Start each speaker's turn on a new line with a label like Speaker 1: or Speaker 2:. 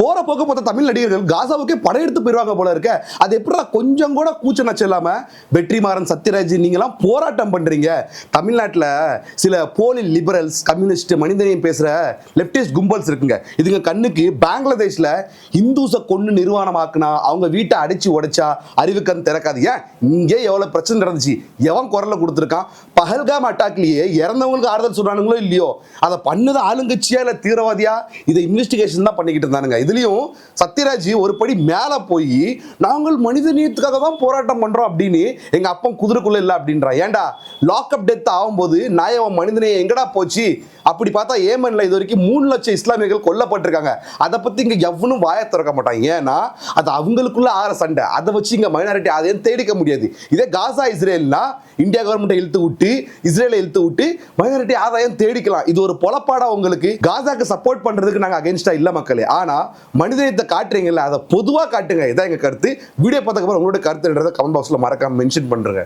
Speaker 1: போற போக்கு மொத்த தமிழ் நடிகர்கள் காசாவுக்கே படையெடுத்து போயிருவாங்க போல இருக்க. அது எப்படா கொஞ்சம் கூட கூச்ச நச்சம் இல்லாம வெற்றிமாறன் சத்யராஜ் நீங்களாம் போராட்டம் பண்றீங்க. தமிழ்நாட்டில் சில போலி லிபரல்ஸ் கம்யூனிஸ்ட் மனிதனையும் பேசுற லெப்டிஸ்ட் கும்பல்ஸ் இருக்குங்க. இதுங்க கண்ணுக்கு பங்களாதேஷ்ல இந்துஸை கொண்டு நிர்வாணமாக்குனா அவங்க வீட்டை அடிச்சு உடைச்சா அறிவுக்கண் திறக்காது. ஏன்? இங்கே எவ்வளவு பிரச்சனை நடந்துச்சு? எவன் குரலை கொடுத்துருக்கான்? பஹல்காம் அட்டாக்லயே இறந்தவங்களுக்கு ஆறுதல் சொல்றானுங்களோ இல்லையோ? அதை பண்ணது ஆளுங்கட்சியா இல்ல தீவிரவாதியா? இதை இன்வெஸ்டிகேஷன் தான் பண்ணிக்கிட்டு இருந்தானுங்க. இதுலயும் சத்யராஜ் ஒரு படி மேல போய் நாங்கள் மனித நீயத்துக்காக தான் போராட்டம் பண்றோம் அப்படின்னு எங்க அப்பன் குதிரைக்குள்ள இல்லை அப்படின்றா. ஏன்டா லாக்அப் டெத் ஆகும்போது நாயவன் மனிதனையை எங்கடா போச்சு? அப்படி பார்த்தா ஏமன்ல இது வரைக்கும் மூணு லட்சம் இஸ்லாமியர்கள் கொல்லப்பட்டிருக்காங்க. அதை பத்தி இங்க எவனும் வாயை திறக்க மாட்டாங்க ஏன்னா அது அவங்களுக்குள்ள ஆற சண்டை. அதை வச்சு இங்க மைனாரிட்டி அதையும் தேடிக்க முடியாது? இதே காசா இஸ்ரேல்னா இந்தியா கவர்மெண்ட்டை இழுத்து விட்டு இஸ்ரேலை இழுத்து விட்டு மைனாரிட்டி ஆதாயம் தேடிக்கலாம். இது ஒரு பொலப்பாடா உங்களுக்கு காசாக்கு சப்போர்ட் பண்றதுக்கு நாங்க அகேன்ஸ்டா இல்ல மக்களே. ஆனா மனிதத்தை காட்டுறீங்கல்ல அதை பொதுவா காட்டுங்க. இதான் எங்க கருத்து. வீடியோ பார்த்தக்கப்புறம் உங்களோட கருத்துன்றதை கமெண்ட் பாக்ஸ்ல மறக்காம மென்ஷன் பண்றேன்.